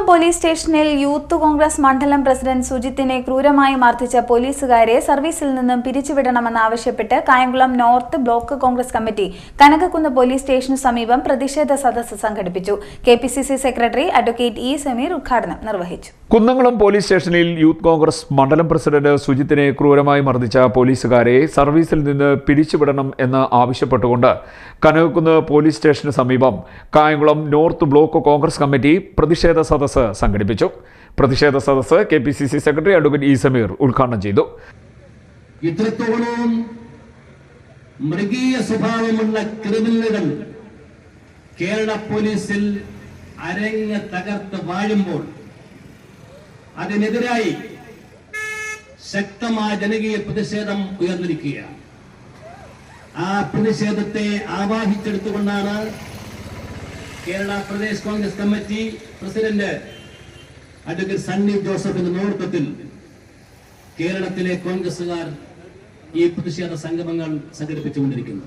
Kunnamkulam police സ്റ്റേഷനിൽ youth Congress മണ്ഡലം president സുജിത്തിനെ ക്രൂരമായി മർദ്ദിച്ച പോലീസുകാരെ സർവീസിൽ നിന്നും പിരിച്ചുവിടണമെന്നാവശ്യപ്പെട്ട് Kayamkulam north block Congress committee Kanakakkunnu police സ്റ്റേഷന് സമീപം പ്രതിഷേധ സദസ്സ് സംഘടിപ്പിച്ചു. K P C C secretary advocate E Sameer ഉദ്ഘാടനം നിർവഹിച്ചു. കുന്നംകുളം പോലീസ് സ്റ്റേഷനിൽ യൂത്ത് കോൺഗ്രസ് മണ്ഡലം പ്രസിഡന്റ് സുജിത്തിനെ ക്രൂരമായി മർദ്ദിച്ച പോലീസുകാരെ സർവീസിൽ നിന്ന് പിരിച്ചുവിടണം എന്ന് ആവശ്യപ്പെട്ടുകൊണ്ട് കനകക്കുന്ന് പോലീസ് സ്റ്റേഷന് സമീപം Kayamkulam north block Congress committee പ്രതിഷേധ സദസ്സ് സംഘടിപ്പിച്ചു. പ്രതിഷേധ സദസ്സ് K P C C secretary advocate E Sameer ഉദ്ഘാടനം ചെയ്തു. ഇത്രത്തോളം മൃഗീയ സ്വഭാവമുള്ള ക്രിമിനലുകൾ കേരള പോലീസിൽ അരങ്ങ് തകർത്ത് വാഴുമ്പോൾ അതിനെതിരായി ശക്തമായ ജനകീയ പ്രതിഷേധം ഉയർന്നിരിക്കുകയാണ്. ആ പ്രതിഷേധത്തെ ആവാഹിച്ചെടുത്തുകൊണ്ടാണ് Kerala Pradesh Congress committee president advocate Sunny ജോസഫിന്റെ നേതൃത്വത്തിൽ കേരളത്തിലെ കോൺഗ്രസുകാർ ഈ പ്രതിഷേധ സംഗമങ്ങൾ സംഘടിപ്പിച്ചുകൊണ്ടിരിക്കുന്നു.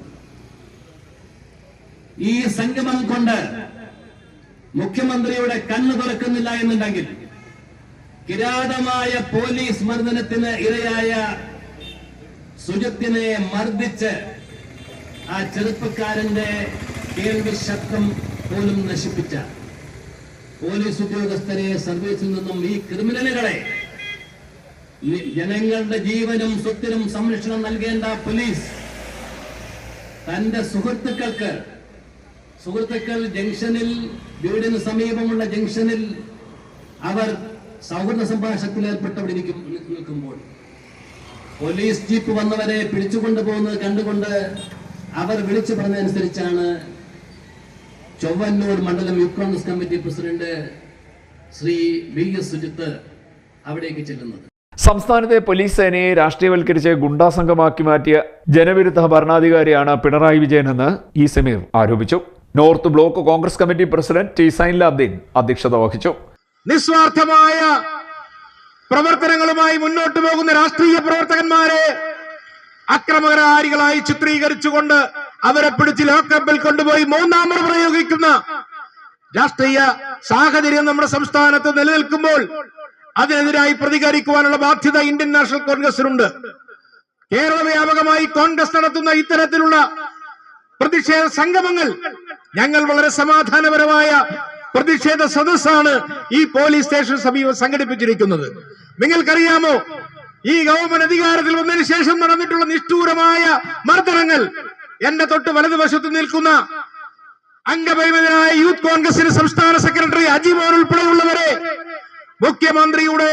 ഈ സംഗമം കൊണ്ട് മുഖ്യമന്ത്രിയുടെ കണ്ണു തുറക്കുന്നില്ല എന്നുണ്ടെങ്കിൽ കിരാതമായ പോലീസ് മർദ്ദനത്തിന് ഇരയായ സുജത്തിനെ മർദ്ദിച്ച് ആ ചെറുപ്പക്കാരന്റെ കേൾവി ശബ്ദം പോലും നശിപ്പിച്ച പോലീസ് ഉദ്യോഗസ്ഥരെ സർവീസിൽ നിന്നും ഈ ക്രിമിനലുകളെ ജനങ്ങളുടെ ജീവനും സ്വത്തിനും സംരക്ഷണം നൽകേണ്ട പോലീസ് തന്റെ സുഹൃത്തുക്കൾക്ക് സുഹൃത്തുക്കൾ ജംഗ്ഷനിൽ വീടിന് സമീപമുള്ള ജംഗ്ഷനിൽ അവർ സൗഹൃദ സംഭാഷണത്തിൽ ഏർപ്പെട്ടവിടെ നിൽക്കുമ്പോൾ പോലീസ് ജീപ്പ് വന്നവരെ പിടിച്ചുകൊണ്ടുപോകുന്നത് കണ്ടുകൊണ്ട് അവർ വിളിച്ചു പറഞ്ഞതനുസരിച്ചാണ് ചൊവ്വന്നൂർ മണ്ഡലം youth congress committee president Shri V S Sujith അവിടേക്ക് ചെല്ലുന്നത്. സംസ്ഥാനത്തെ പോലീസ് സേനയെ രാഷ്ട്രീയവൽക്കരിച്ച് ഗുണ്ടാസംഘമാക്കി മാറ്റിയ ജനവിരുദ്ധ ഭരണാധികാരിയാണ് പിണറായി വിജയനെന്ന് ഇ സമീർ ആരോപിച്ചു. North block Congress committee president T Zainulabdeen അധ്യക്ഷത വഹിച്ചു. നിസ്വാർത്ഥമായ പ്രവർത്തനങ്ങളുമായി മുന്നോട്ട് പോകുന്ന രാഷ്ട്രീയ പ്രവർത്തകന്മാരെ അക്രമകാരികളായി ചിത്രീകരിച്ചുകൊണ്ട് അവരെ പിടിച്ച് ലോക്കപ്പിൽ കൊണ്ടുപോയി മൂന്നാമർ പ്രയോഗിക്കുന്ന രാഷ്ട്രീയ സാഹചര്യം നമ്മുടെ സംസ്ഥാനത്ത് നിലനിൽക്കുമ്പോൾ അതിനെതിരായി പ്രതികരിക്കുവാനുള്ള ബാധ്യത ഇന്ത്യൻ നാഷണൽ കോൺഗ്രസിനുണ്ട്. കേരള വ്യാപകമായി കോൺഗ്രസ് നടത്തുന്ന ഇത്തരത്തിലുള്ള പ്രതിഷേധ സംഗമങ്ങൾ ഞങ്ങൾ വളരെ സമാധാനപരമായ പ്രതിഷേധ സദസ്സാണ് ഈ പോലീസ് സ്റ്റേഷൻ സമീപം സംഘടിപ്പിച്ചിരിക്കുന്നത്. നിങ്ങൾക്കറിയാമോ ഈ ഗവൺമെന്റ് അധികാരത്തിൽ വന്നതിന് ശേഷം നടന്നിട്ടുള്ള നിഷ്ഠൂരമായ മർദ്ദനങ്ങൾ എന്റെ തൊട്ട് വലതുവശത്ത് നിൽക്കുന്ന അംഗപരിമിതനായ യൂത്ത് കോൺഗ്രസിന് സംസ്ഥാന സെക്രട്ടറി അജിമോൻ ഉൾപ്പെടെയുള്ളവരെ മുഖ്യമന്ത്രിയുടെ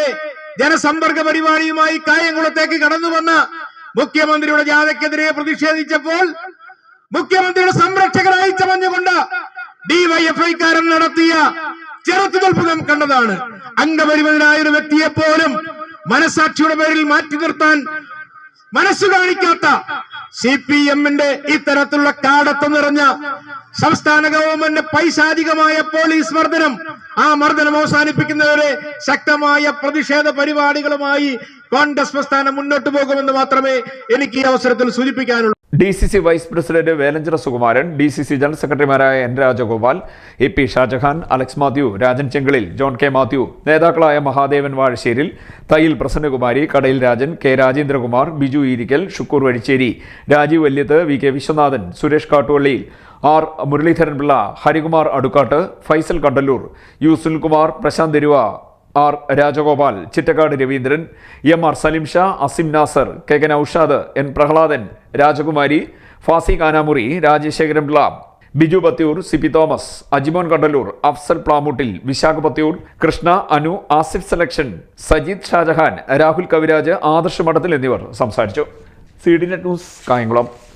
ജനസമ്പർക്ക പരിപാടിയുമായി കായംകുളത്തേക്ക് കടന്നു വന്ന മുഖ്യമന്ത്രിയുടെ ജാഥയ്ക്കെതിരെ പ്രതിഷേധിച്ചപ്പോൾ മുഖ്യമന്ത്രിയുടെ സംരക്ഷകരായി ചമഞ്ഞുകൊണ്ട് ഡിവൈഎഫ്ഐക്കാരൻ നടത്തിയ ചെറുത്തുതൽപ്പ് നാം കണ്ടതാണ്. അംഗപരിമിതനായ ഒരു വ്യക്തിയെ പോലും മനസാക്ഷിയുടെ പേരിൽ മാറ്റി നിർത്താൻ മനസ്സു കാണിക്കാത്ത സി പി എമ്മിന്റെ ഇത്തരത്തിലുള്ള കാടത്ത് നിറഞ്ഞ സംസ്ഥാന ഗവൺമെന്റ് പൈശാചികമായ പോലീസ് മർദ്ദനം ആ മർദ്ദനം അവസാനിപ്പിക്കുന്നവരെ ശക്തമായ പ്രതിഷേധ പരിപാടികളുമായി കോൺഗ്രസ് പ്രസ്ഥാനം മുന്നോട്ട് പോകുമെന്ന് മാത്രമേ എനിക്ക് ഈ അവസരത്തിൽ സൂചിപ്പിക്കാനുള്ളൂ. D C C vice president Velanchira Sukumaran D C C general സെക്രട്ടറിമാരായ N Rajagopal A P Shajahan Alex Mathew Rajan Chenkilil John K Mathew നേതാക്കളായ Mahadevan Vazhasseril Thayyil Prasannakumari Kadayil Rajan K Rajendrakumar Biju Eerikkal Shukoor Vazhicheri Rajeev Valyath V K Viswanathan Suresh Kattuvalliyil R Muraleedharan Pillai Harikumar Adukkat Faisal Kandallur U Sunilkumar Prasanth Theruva R Rajagopal Chittakkad Raveendran M R Salim Shah Asim Nasar K K Naushad N Prahladan Rajakumari Fasi Kanamuri Rajasekharan Pillai Biju Bathiyoor C P Thomas Ajimon Kandaloor Afsal Plamoottil Vishakha Bathiyoor Krishna Anu Asif selection Sajeed Shajahan Rahul Kaviraj Adarsh Madathil എന്നിവർ സംസാരിച്ചു. C D net news Kayamkulam.